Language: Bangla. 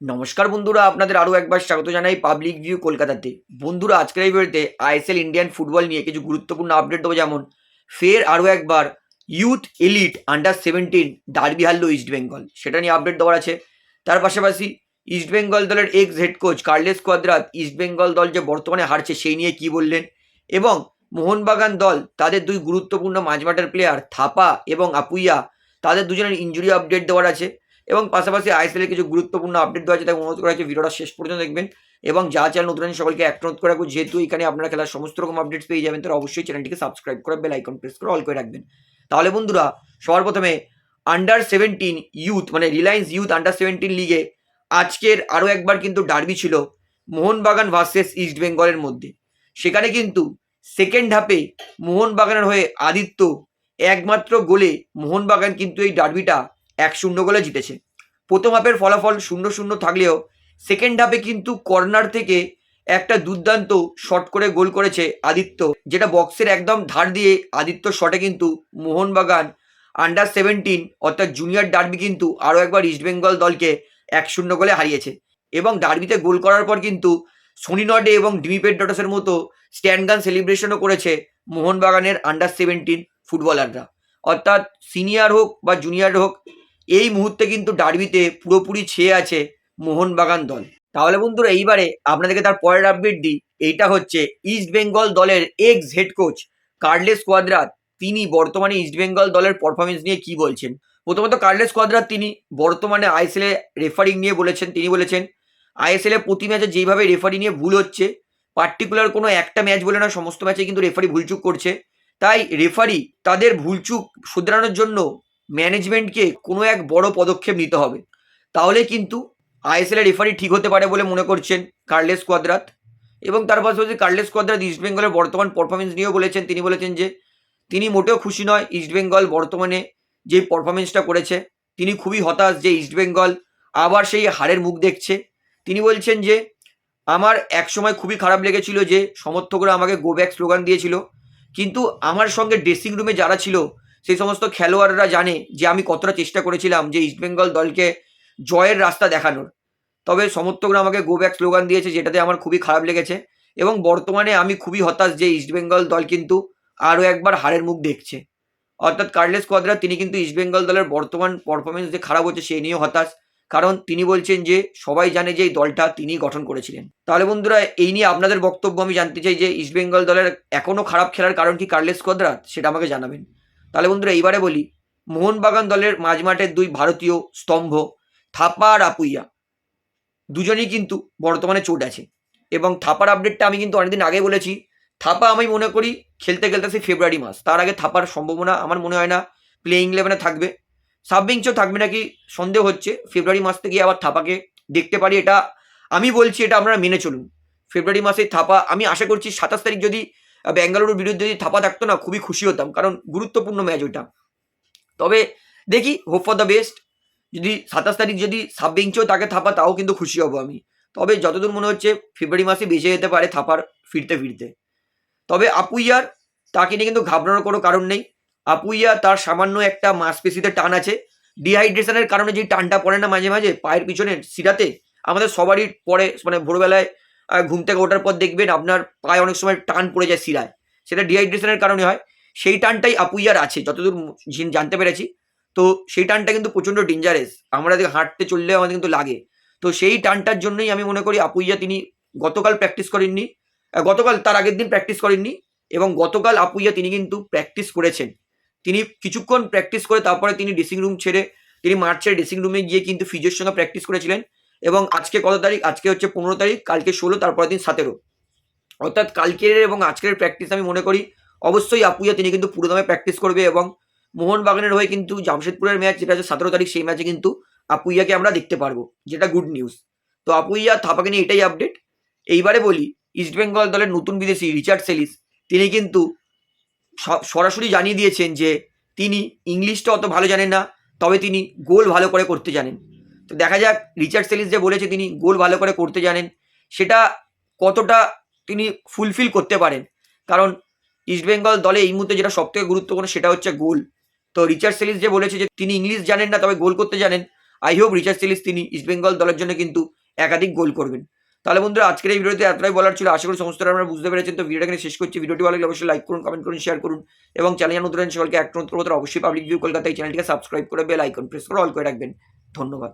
নমস্কার বন্ধুরা, আপনাদের আরও একবার স্বাগত জানাই পাবলিক ভিউ কলকাতাতে। বন্ধুরা, আজকের এই ভিডিওতে আইএসএল ইন্ডিয়ান ফুটবল নিয়ে কিছু গুরুত্বপূর্ণ আপডেট দেবো যেমন, ফের আরও একবার youth elite under seventeen derby হারলো East Bengal সেটা নিয়ে আপডেট দেওয়ার আছে। তার পাশাপাশি ইস্ট বেঙ্গল দলের ex head coach Carles Cuadrat East Bengal দল যে বর্তমানে হারছে সেই নিয়ে কি বললেন? এবং মোহনবাগান দল, তাদের দুই গুরুত্বপূর্ণ মাঝমাঠের প্লেয়ার থাপা এবং আপুইয়া, তাদের দুজনের ইঞ্জুরি আপডেট দেওয়ার আছে। এবং পাশাপাশি আইএসএল এর কিছু গুরুত্বপূর্ণ আপডেট দেওয়া আছে তাই অনুরোধ করা হচ্ছে ভিডিওটা শেষ পর্যন্ত দেখবেন। এবং যা চ্যানেল নতুন সকলকে এক অনুরোধ করে যেহেতু এখানে আপনারা খেলার সমস্ত রকম আপডেটস পেয়ে যাবেন তারা অবশ্যই চ্যানেলটিকে সাবস্ক্রাইব করে বেল আইকন প্রেস করে অল করে রাখবেন। তাহলে বন্ধুরা, সবার প্রথমে আন্ডার সেভেন্টিন ইউথ মানে রিলায়েন্স ইউথ আন্ডার সেভেন্টিন লিগে আজকের আরও একবার কিন্তু ডার্বি ছিল মোহনবাগান ভার্সেস ইস্ট বেঙ্গলের মধ্যে। সেখানে কিন্তু সেকেন্ড হাফে মোহনবাগানের হয়ে আদিত্য একমাত্র গোলে মোহনবাগান কিন্তু এই ডার্বিটা এক শূন্য গোলে জিতেছে। প্রথম হাফের ফলাফল শূন্য শূন্য থাকলেও সেকেন্ড হাফে কিন্তু কর্নার থেকে একটা দুর্দান্ত শট করে গোল করেছে আদিত্য, যেটা বক্সের একদম ধার দিয়ে আদিত্য শটে কিন্তু মোহনবাগান আন্ডার সেভেন্টিন অর্থাৎ জুনিয়র ডার্বি কিন্তু আরও একবার ইস্টবেঙ্গল দলকে এক শূন্য গোলে হারিয়েছে। এবং ডার্বিতে গোল করার পর কিন্তু সোনি নডে এবং ডিমিপেড ডটাসের মতো স্ট্যান্ড গান সেলিব্রেশনও করেছে মোহনবাগানের আন্ডার সেভেন্টিন ফুটবলাররা অর্থাৎ সিনিয়র হোক বা জুনিয়র হোক এই মুহূর্তে কিন্তু ডার্বিতে পুরোপুরি ছেয়ে আছে মোহনবাগান দল। তাহলে বন্ধুরা, এইবারে আপনাদেরকে তার পরের আপডেট দিই। এইটা হচ্ছে ইস্ট বেঙ্গল দলের ex head coach Carles Cuadrat তিনি বর্তমানে ইস্ট বেঙ্গল দলের পারফরমেন্স নিয়ে কি বলছেন? প্রথমত কার্লেস কোয়াদ্রাত তিনি বর্তমানে আইএসএল এ রেফারিং নিয়ে বলেছেন, তিনি বলেছেন আইএসএল এ প্রতি ম্যাচে যেইভাবে রেফারি নিয়ে ভুল হচ্ছে পার্টিকুলার কোনো একটা ম্যাচ বলে না সমস্ত ম্যাচে কিন্তু রেফারি ভুলচুক করছে। তাই রেফারি তাদের ভুলচুক শুধরানোর জন্য ম্যানেজমেন্টকে কোনো এক বড় পদক্ষেপ নিতে হবে। তাহলে কিন্তু আইএসএল এর রেফারি ঠিক হতে পারে বলে মনে করছেন কার্লেস কোয়াদ্রাত এবং তার পাশাপাশি কার্লেস কোয়াদ্রাত ইস্ট বেঙ্গলের বর্তমান পারফরমেন্স নিয়েও বলেছেন, তিনি বলেছেন যে তিনি মোটেও খুশি নয় ইস্ট বেঙ্গল বর্তমানে যে পারফরমেন্সটা করেছে। তিনি খুবই হতাশ যে ইস্ট বেঙ্গল আবার সেই হারের মুখ দেখছে। তিনি বলছেন যে আমার একসময় খুবই খারাপ লেগেছিল যে সমর্থকরা আমাকে গো ব্যাক স্লোগান দিয়েছিল। কিন্তু আমার সঙ্গে ড্রেসিং রুমে যারা ছিল সেই সমস্ত খেলোয়াড়রা জানে যে আমি কতটা চেষ্টা করেছিলাম যে ইস্টবেঙ্গল দলকে জয়ের রাস্তা দেখানোর। তবে সমর্থকরা আমাকে গো ব্যাক স্লোগান দিয়েছে যেটাতে আমার খুবই খারাপ লেগেছে এবং বর্তমানে আমি খুবই হতাশ যে ইস্টবেঙ্গল দল কিন্তু আরও একবার হারের মুখ দেখছে। অর্থাৎ কার্লেস কোয়াদ্রা তিনি কিন্তু ইস্টবেঙ্গল দলের বর্তমান পারফরমেন্স যে খারাপ হচ্ছে সেই নিয়েও হতাশ। কারণ তিনি বলছেন যে সবাই জানে যে এই দলটা তিনি গঠন করেছিলেন। তাহলে বন্ধুরা, এই নিয়ে আপনাদের বক্তব্য আমি জানতে চাই যে ইস্টবেঙ্গল দলের এখনও খারাপ খেলার কারণ কি কার্লেস কোয়াদ্রাত সেটা আমাকে জানাবেন। তাহলে বন্ধুরা এইবারে বলি, মোহনবাগান দলের মাঝমাঠের দুই ভারতীয় স্তম্ভ, থাপা আর আপুইয়া। দুজনেই কিন্তু বর্তমানে চোট আছে। এবং থাপার আপডেটটা আমি কিন্তু অনেকদিন আগে বলেছি, থাপা আমি মনে করি খেলতে খেলতে সেই ফেব্রুয়ারি মাস, তার আগে থাপার সম্ভাবনা আমার মনে হয় না প্লেইং ইলেভেনে থাকবে। সাববিংচও থাকবে নাকি সন্দেহ হচ্ছে ফেব্রুয়ারি মাস থেকে আবার থাপাকে দেখতে পারি, এটা আমি বলছি, এটা আপনারা মেনে চলুন। ফেব্রুয়ারি মাসে থাপা, আমি আশা করছি সাতাশ তারিখ যদি ব্যাঙ্গালুরুর বিরুদ্ধে যদি থাপা থাকতো না, খুবই খুশি হতাম, কারণ গুরুত্বপূর্ণ ম্যাচ ওইটা। তবে দেখি হোপ ফর দ্য বেস্ট যদি সাতাশ তারিখ যদি সাববেঞ্চেও তাকে থাপা, তাও কিন্তু খুশি হব আমি। তবে যতদূর মনে হচ্ছে, ফেব্রুয়ারি মাসে বেঁচে যেতে পারে থাপার ফিরতে ফিরতে। তবে আপুইয়ার, তাকে নিয়ে কিন্তু ঘাবড়ানোর কোনো কারণ নেই। আপুইয়া তার সামান্য একটা মাংসপেশিতে টান আছে। ডিহাইড্রেশনের কারণে যে টানটা পড়ে না মাঝে মাঝে, পায়ের পিছনে সিরাতে আমাদের সবারই পরে মানে ভোরবেলায় ঘুম থেকে ওঠার পর দেখবেন আপনার পায়ে অনেক সময় টান পড়ে যায় শিরায়। সেটা ডিহাইড্রেশনের কারণে হয়। সেই টানটাই আপুইয়ার আছে, যতদূর জানতে পেরেছি। তো সেই টানটা কিন্তু প্রচণ্ড ডেঞ্জারেস আমরা যদি হাঁটতে চললে আমাদের কিন্তু লাগে। তো সেই টানটার জন্যই আমি মনে করি আপুইয়া তিনি গতকাল প্র্যাকটিস করেননি। গতকাল তার আগের দিন প্র্যাকটিস করেননি এবং গতকাল আপুইয়া তিনি কিন্তু প্র্যাকটিস করেছেন। তিনি কিছুক্ষণ প্র্যাকটিস করে তারপরে তিনি ড্রেসিং রুম ছেড়ে, তিনি ছেড়ে ড্রেসিং রুমে গিয়ে কিন্তু ফিজিওর সঙ্গে প্র্যাকটিস করেছিলেন। এবং আজকে কত তারিখ? আজকে হচ্ছে পনেরো তারিখ, কালকে ষোলো, তারপরের দিন সতেরো। অর্থাৎ কালকের এবং আজকের প্র্যাকটিস আমি মনে করি, অবশ্যই আপুইয়া তিনি কিন্তু পুরো দামে প্র্যাকটিস করবে এবং মোহনবাগানের হয়ে কিন্তু জামশেদপুরের ম্যাচ যেটা হচ্ছে সতেরো তারিখ, সেই ম্যাচে কিন্তু আপুইয়াকে আমরা দেখতে পারব, যেটা গুড নিউজ তো আপুইয়া, থাপাকে নিয়ে এটাই আপডেট এইবারে বলি ইস্টবেঙ্গল দলের নতুন বিদেশি রিচার্ড সেলিস, তিনি কিন্তু সরাসরি জানিয়ে দিয়েছেন যে, তিনি ইংলিশটা অত ভালো জানেন না, তবে তিনি গোল ভালো করে করতে জানেন। তো দেখা যাক রিচার্ড সেলিস যে বলেছে তিনি গোল ভালো করে করতে জানেন, সেটা কতটা তিনি ফুলফিল করতে পারেন। কারণ ইস্টবেঙ্গল দলে এই মুহূর্তে যেটা সবথেকে গুরুত্বপূর্ণ সেটা হচ্ছে গোল। তো রিচার্ড সেলিস যে বলেছে যে তিনি ইংলিশ জানেন না, তবে গোল করতে জানেন। আই হোপ রিচার্ড সিলিস তিনি ইস্টবেঙ্গল দলের জন্য কিন্তু একাধিক গোল করবেন। তাহলে বন্ধুরা, আজকের এই ভিডিওতে এতটাই বলার ছিল। আশা করি সমস্ত আপনারা বুঝতে পেরেছেন। তো ভিডিওটা এখানে শেষ করছি। ভিডিওটি ভালো লাগলে অবশ্যই লাইক করুন কমেন্ট করুন শেয়ার করুন এবং চ্যানেল নতুন সকলকে এক নতুন অবশ্যই পাবলিক ভিউ কলকাতা এই চ্যানেলটিকে সাবস্ক্রাইব করে বেল আইকন প্রেস করে অল করে রাখবেন। ধন্যবাদ।